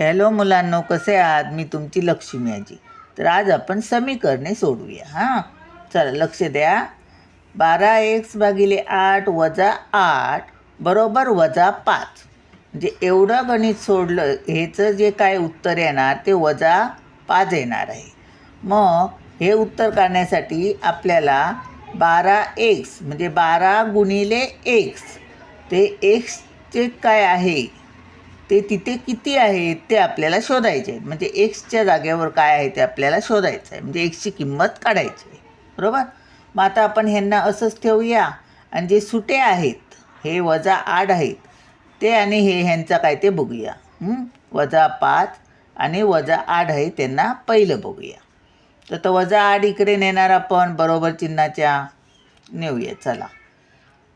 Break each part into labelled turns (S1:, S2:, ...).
S1: Hello मुलांनो कसे आहात? मी तुमची लक्ष्मी आजी. तर आज आपण समीकरणे सोडवूया हां? चला लक्ष द्या. बारा एक्स भागिले आठ वजा आठ बरोबर वजा पाच. म्हणजे एवढं गणित सोडलं ह्याचं जे काय उत्तर येणार ते वजा पाच येणार आहे. मग हे उत्तर काढण्यासाठी आपल्याला बारा एक्स म्हणजे बारा गुणिले एक्स ते एक्सचे काय आहे? ते तिथे किती आहेत ते आपल्याला शोधायचे आहेत. म्हणजे एक्सच्या जागेवर काय आहे ते आपल्याला शोधायचं आहे. म्हणजे एक्सची किंमत काढायची आहे. बरोबर? मग आता आपण ह्यांना असंच ठेवूया. आणि जे सुटे आहेत हे वजा आठ आहेत. ते आणि हे ह्यांचा काय ते बघूया. वजा पाच आणि वजा आठ आहे त्यांना पहिलं बघूया. तर तो वजा आठ इकडे नेणार आपण. बरोबर चिन्हाच्या. नेऊया. चला.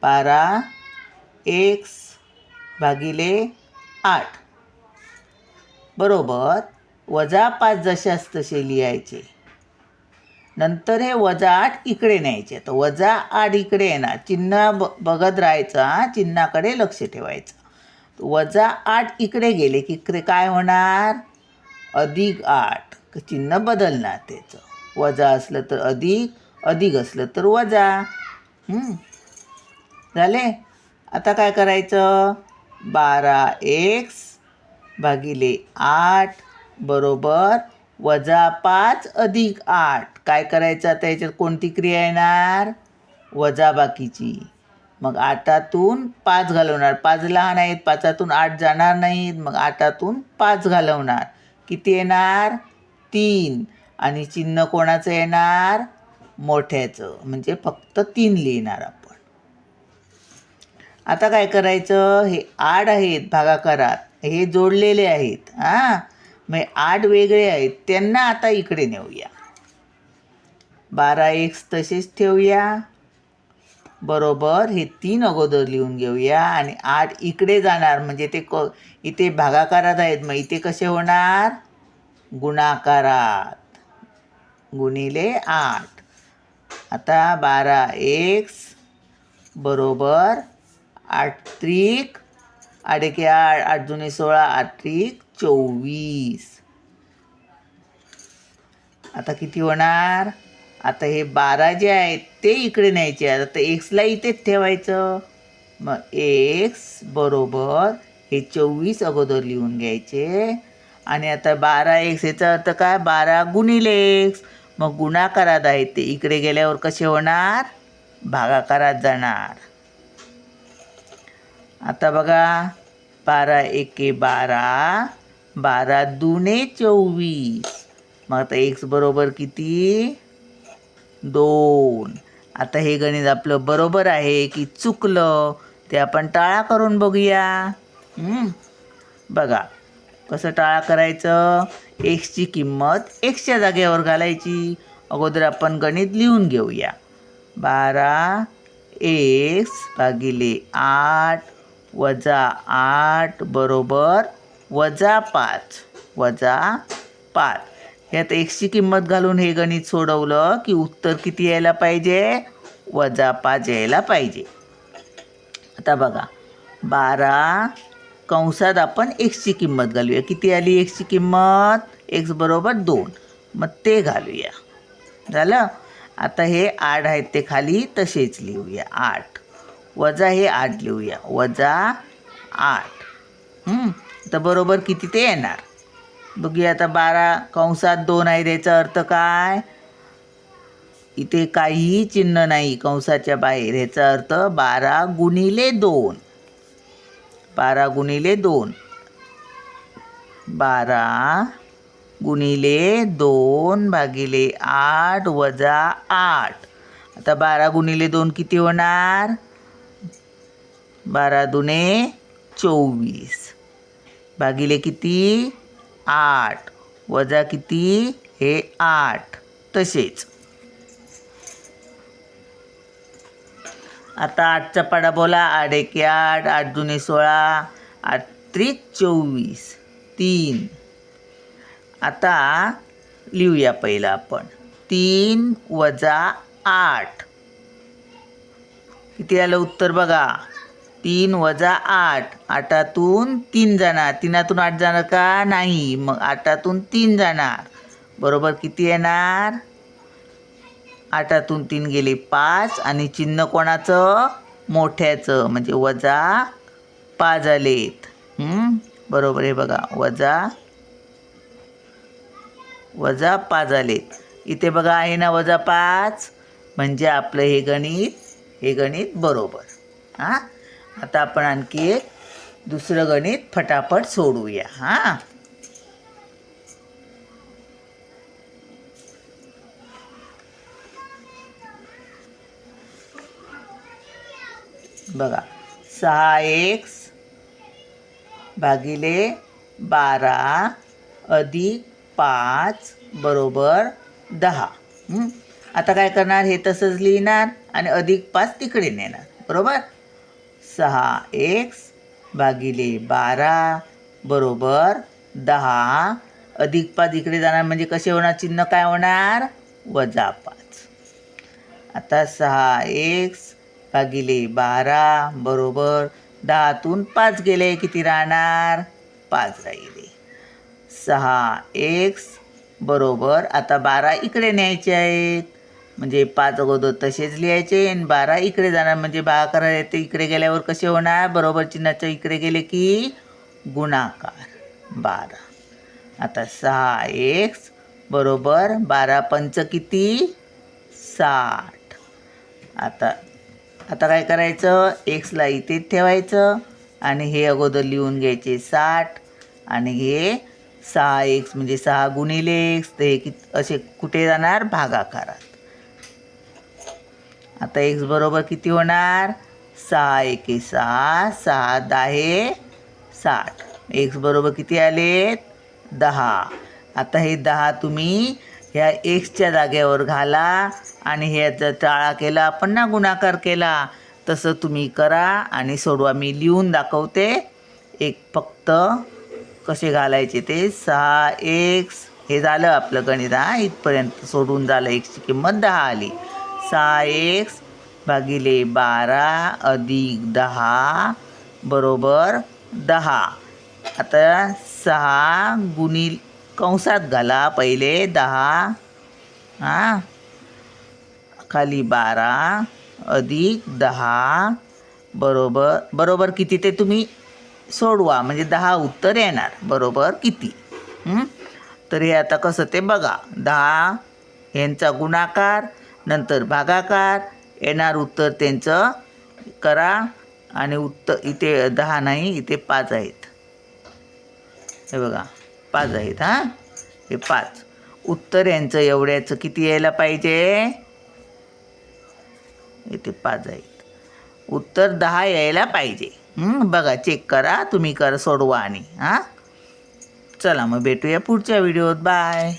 S1: बारा एक्स भागिले आठ. बरोबर. वजा पाच जशास तसे लिहायचे. नंतर हे वजा आठ इकडे न्यायचे. तर वजा आठ इकडे येणार चिन्ह ब बघत राहायचं चिन्हाकडे लक्ष ठेवायचं. वजा आठ इकडे गेले की इकडे काय होणार? अधिक आठ. चिन्ह बदलणार त्याचं. वजा असलं तर अधिक अधिक असलं तर वजा. झाले? आता काय करायचं? बारा एक्स भागिले आठ बरोबर वजा पाच अधिक आठ. काय करायचं आता याच्यात? कोणती क्रिया येणार? वजा बाकीची. मग आठातून पाच घालवणार. पाच लहान आहेत पाचातून आठ जाणार नाहीत. मग आठातून पाच घालवणार. किती येणार? तीन. आणि चिन्ह कोणाचं येणार? मोठ्याचं. म्हणजे फक्त तीन लिहिणार आपण. आता काय करायचं? हे आठ आहेत भागाकारात. हे जोडलेले आहेत. हां? मग आठ वेगळे आहेत. त्यांना आता इकडे नेऊया. बारा एक्स तसेच ठेवूया. बरोबर. हे तीन अगोदर लिहून घेऊया. आणि आठ इकडे जाणार. म्हणजे ते क इथे भागाकारात आहेत. मग इथे कसे होणार? गुणाकारात. गुणिले आठ. आता बारा एक्स बरोबर. आठ त्रिक आठ एके आठ आठ जुने सोळा आठ त्रिक चोवीस. आता किती होणार? आता हे बारा जे आहेत ते इकडे न्यायचे आहेत. आता एक्सला इथेच ठेवायचं. मग एक्स बरोबर हे चोवीस अगोदर लिहून घ्यायचे. आणि आता बारा एक्स याचा अर्थ काय? बारा गुणिले एक्स. मग गुणाकारात आहेत ते इकडे गेल्यावर कसे होणार? भागाकारात जाणार. आता बघा बारा एके बारा बारा दुने चोवीस. मग आता एक्स बरोबर किती? दोन. आता हे गणित आपलं बरोबर आहे की चुकलं ते आपण टाळा करून बघूया. बघा कसं टाळा करायचं? एक्सची किंमत एक्सच्या जागेवर घालायची. अगोदर आपण गणित लिहून घेऊया. बारा एक्स भागिले आठ वजा आठ बरोबर वजा पाच. वजा पाच. यात एक्सची किंमत घालून हे गणित सोडवलं की उत्तर किती यायला पाहिजे? वजा पाच यायला पाहिजे. आता बघा. बारा कंसात आपण एक्सची किंमत घालूया. किती आली एक्सची किंमत? एक्स बरोबर दोन. मग ते घालूया. झालं? आता हे आठ आहेत ते खाली तसेच लिहूया. आठ. वजा हे आठ लिहूया वजा आठ. तर बरोबर किती ते येणार? बघूया आता बारा कंसात दोन आहे याचा अर्थ काय? इथे काहीही चिन्ह नाही कंसाच्या बाहेर. ह्याचा अर्थ बारा गुणिले दोन. बारा गुणिले दोन. बारा गुणिले दोन भागिले आठ वजा आठ. आता बारा गुणिले दोन किती होणार? बारा दुने चोवीस. भागिले किती? आठ. वजा किती? हे आठ. तसेच. आता आठचा पाडा बोला. आठ एके आठ आठ जुने सोळा आठ त्रिक चोवीस. तीन. आता लिहूया पहिलं आपण. तीन वजा आठ. किती आलं उत्तर बघा? तीन वजा आठ. आठातून तीन जाणार. तीनातून आठ जाणार का? नाही. मग आठातून तीन जाणार. बरोबर किती येणार? आठातून तीन गेले पाच आणि चिन्ह कोणाचं? मोठ्याचं. म्हणजे वजा पाच आलेत बरोबर आहे बघा. वजा वजा पाच आलेत इथे बघा आहे ना वजा पाच. म्हणजे आपलं हे गणित हे गणित बरोबर. हां? आता आपण आणखी एक दुसरं गणित फटाफट सोडवूया हां. बघा सहा एक्स भागिले बारा अधिक पाच बरोबर दहा. आता काय करणार? हे तसंच लिहिणार आणि अधिक पाच तिकडे नेणार. बरोबर? सहा एक्स भागिले बारा बरोबर दहा अधिक पाच इकडे जाणार म्हणजे कसे होणार? चिन्ह काय होणार? वजा पाच. आता सहा एक्स भागिले बारा बरोबर दहातून पाच गेले. किती राहणार? पाच राहिले. सहा एक्स बरोबर आता बारा इकडे न्यायचे आहेत. म्हणजे पाच अगोदर तसेच लिहायचे आणि बारा इकडे जाणार. म्हणजे भागाकार येते इकडे गेल्यावर कसे होणार? बरोबर चिन्हाच्या इकडे गेले की गुणाकार. बारा. आता सहा एक्स बरोबर. बारा पंच किती? साठ. आता आता काय करायचं? एक्सला इथेच ठेवायचं आणि हे अगोदर लिहून घ्यायचे साठ आणि हे सहा एक्स म्हणजे सहा गुणिले एक्स ते हे कि असे कुठे जाणार? भागाकारात. आता एक्स बरोबर किती होणार? सहा एके सहा सहा दहा साठ. एक्स बरोबर किती आलेत? दहा. आता हे दहा तुम्ही ह्या एक्सच्या जागेवर घाला आणि ह्याचा टाळा केला आपण ना गुणाकार केला तसं तुम्ही करा आणि सोडवा. मी लिहून दाखवते. एक फक्त कसे घालायचे ते? सहा एक्स हे झालं आपलं गणित हा? इथपर्यंत सोडून झालं एक्सची किंमत दहा आली. सहा एक्स भागिले बारा अधिक दहा बरोबर दहा. आता सहा गुणी कंसात घाला पहिले दहा हां? खाली बारा अधिक दहा बरोबर बरोबर किती ते तुम्ही सोडवा म्हणजे दहा उत्तर येणार बरोबर किती? तर हे आता कसं ते बघा दहा यांचा गुणाकार नंतर भागाकार. येणार उत्तर त्यांचं करा आणि उत्तर इथे दहा नाही इथे पाच आहेत. हे बघा पाच आहेत हां? हे पाच. उत्तर यांचं एवढ्याचं किती यायला पाहिजे? इथे पाच आहेत. उत्तर दहा यायला पाहिजे. बघा चेक करा तुम्ही करा सोडवा आणि हां? चला मग भेटूया पुढच्या व्हिडिओत. बाय